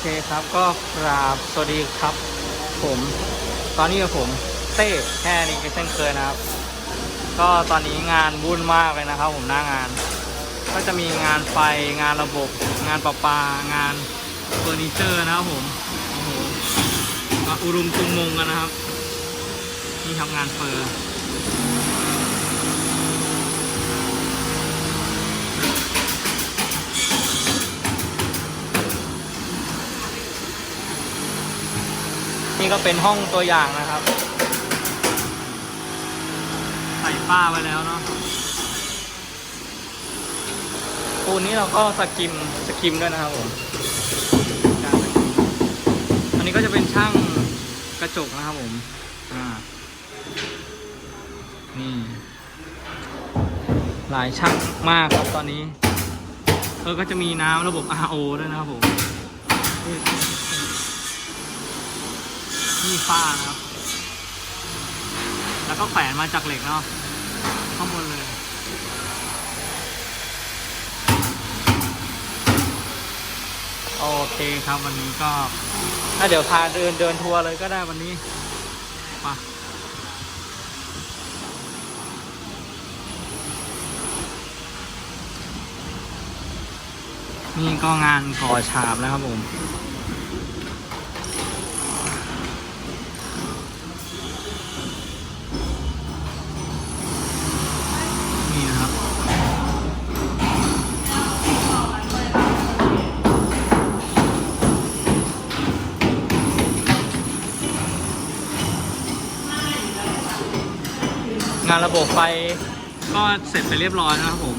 เคครับก็กราบสวัสดีครับ ผม ตอนนี้กับผมเต้แค่นี้ก็เช่นเคยนะครับ ก็ตอนนี้งานวุ่นมากเลยนะครับ ผมหน้างาน ก็จะมีงานไฟงานระบบ งานประปางานเฟอร์นิเจอร์นะครับผมโอ้โหอุรุมตุงมงกันนะครับ นี่ทำงานเฟอร์ นี่ก็เป็นห้องตัวอย่างนะครับ ใส่ป้าไว้แล้วเนาะปูนนี้เราก็สกิมสกิมด้วยนะครับผมอันนี้ก็จะเป็นช่างกระจกนะครับผมอ่านี่หลายช่างมากครับตอนนี้เออก็จะมีน้ำระบบ RO ด้วยนะครับผม นี่ฝ้านะครับ แล้วก็แขวนมาจากเหล็กเนาะข้างบนเลย โอเคครับวันนี้ก็ ถ้าเดี๋ยวพาเดินเดินทัวร์เลยก็ได้วันนี้มานี่ก็งานก่อฉาบแล้วครับผม งานระบบไฟก็เสร็จไปเรียบร้อยแล้วนะครับผม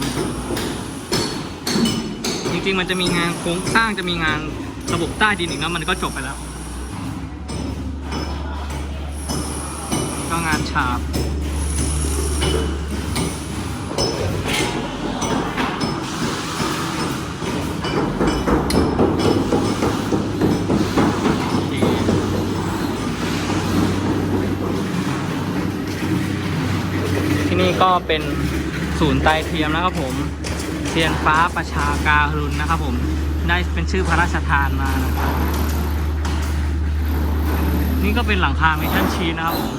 จริงๆมันจะมีงานโครงสร้างจะมีงานระบบใต้ดินอีกนะมันก็จบไปแล้ว ก็งานฉาบ ที่ นี่ก็เป็นศูนย์ไตเทียมนะครับผมเทียนฟ้าประชาการุณนะครับผมได้เป็นชื่อพระราชทานมานะครับนี่ก็เป็นหลังคาเมทัลชีนะครับผม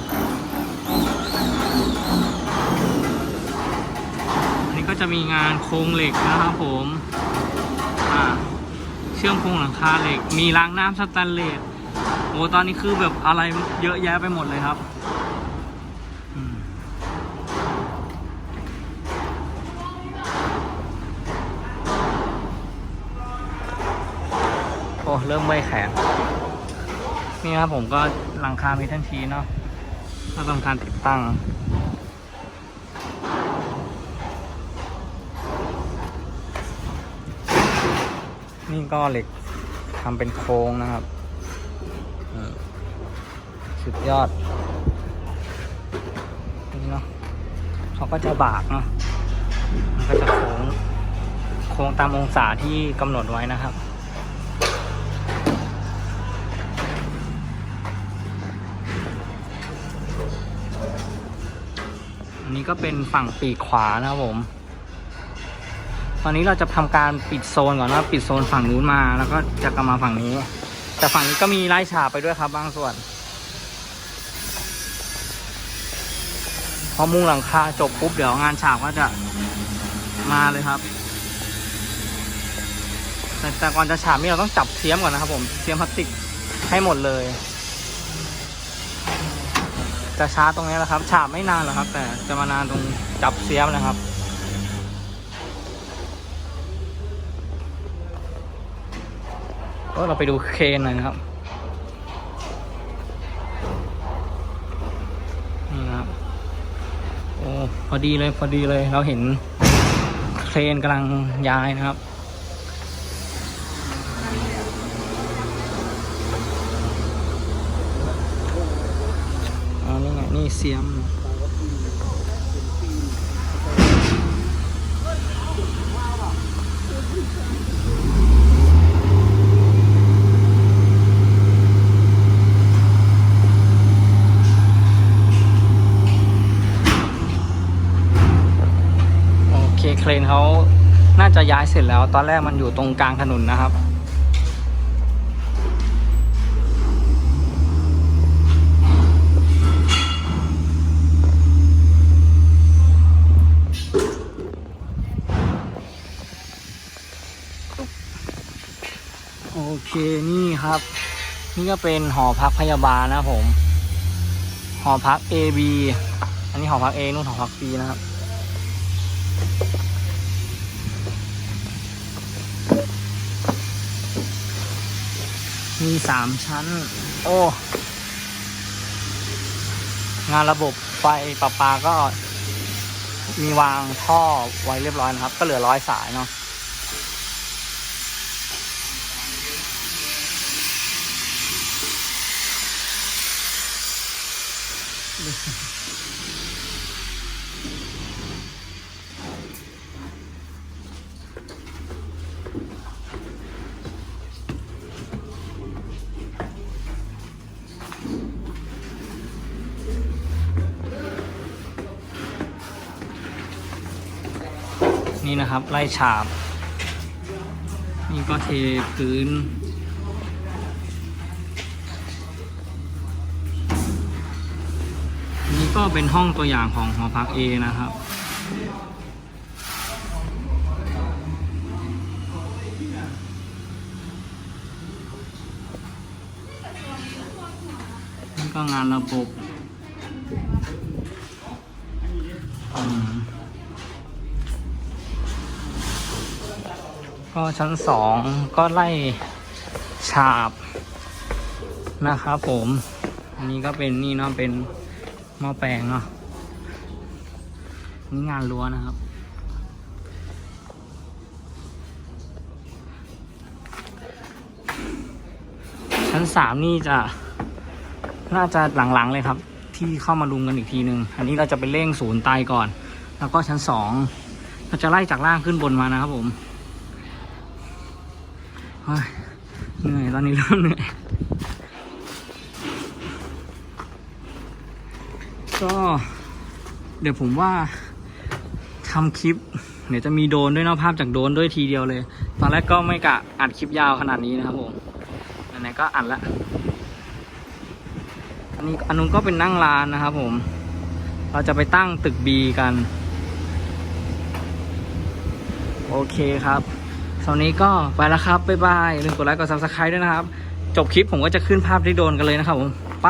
อันนี้ก็จะมีงานโครงเหล็กนะครับผมเชื่อมโครงหลังคาเหล็ก มีรางน้ำสแตนเลสโอ้ตอนนี้คือแบบอะไรเยอะแยะไปหมดเลยครับ อ้เริ่มไม่แข็งนี่ครับผมก็หลังคามีทันทีเนาะก็ต้องการติดตั้งนี่ก็เหล็กทำเป็นโครงนะครับสุดยอด นี่เนาะเขาก็จะบากเนาะมันก็จะโค้ง โค้งตามองศาที่กำหนดไว้นะครับ นี้ก็เป็นฝั่งปีกขวานะครับผม ตอนนี้เราจะทำการปิดโซนก่อนนะปิดโซนฝั่งนู้นมาแล้วก็จะกลับมาฝั่งนี้ แต่ฝั่งนี้ก็มีไล่ฉาบไปด้วยครับบางส่วนพอมุงหลังคาจบปุ๊บเดี๋ยวงานฉาบก็จะมาเลยครับ แต่ก่อนจะฉาบนี่เราต้องจับเทียมก่อนนะครับผมเทียมพลาสติกให้หมดเลย จะช้าตรงนี้แหละครับ ฉาบไม่นานหรอกครับ แต่จะมานานตรงจับเสียมนะครับ ก็เราไปดูเคนหน่อยนะครับนี่นะครับโอ้พอดีเลยพอดีเลยเราเห็นเครนกำลังย้ายนะครับ อ๋ีเสียมโอเคเครนเขาน่าจะย้ายเสร็จแล้ว ตอนแรกมันอยู่ตรงกลางถนนนะครับ เคนี่ครับ นี่ก็เป็นหอพักพยาบาลนะผม หอพัก A B อันนี้หอพัก A นู่นหอพัก B นะครับมีสามชั้น โอ้ งานระบบไฟประปาก็มีวางท่อไว้เรียบร้อยนะครับ ก็เหลือร้อยสายเนาะ นี่นะครับไล่ฉาบ นี่ก็เทพื้น ก็เป็นห้องตัวอย่างของหอพัก A นะครับนี่ก็งานระบบก็ชั้นสองก็ไล่ฉาบนะครับผม อันนี้ก็เป็นนี่เนาะเป็น หม้อแปลงเนาะนี่งานรั้วนะครับ ชั้นสามนี่จะ น่าจะหลังๆเลยครับ ที่เข้ามารุมกันอีกทีหนึ่งอันนี้เราจะไปเร่งศูนย์ไตก่อน แล้วก็ชั้นสองเราจะไล่จากล่างขึ้นบนมานะครับผมเฮ้ยเหนื่อยตอนนี้เริ่มเหนื่อย ก็ เดี๋ยวผมว่าทำคลิปเดี๋ยวจะมีโดนด้วยนาะภาพจากโดนด้วยทีเดียวเลย ตอนแรกก็ไม่กะอัดคลิปยาวขนาดนี้นะครับผมไหนๆก็อัดละอันนี้อันนู้นก็เป็นนั่งร้านนะครับผม เราจะไปตั้งตึกบีกัน โอเคครับสำหรับนี้ก็ไปแล้วครับ บ๊ายบายลืมกดไลค์กด subscribe ด้วยนะครับ จบคลิปผมก็จะขึ้นภาพที่โดนกันเลยนะครับผม ไป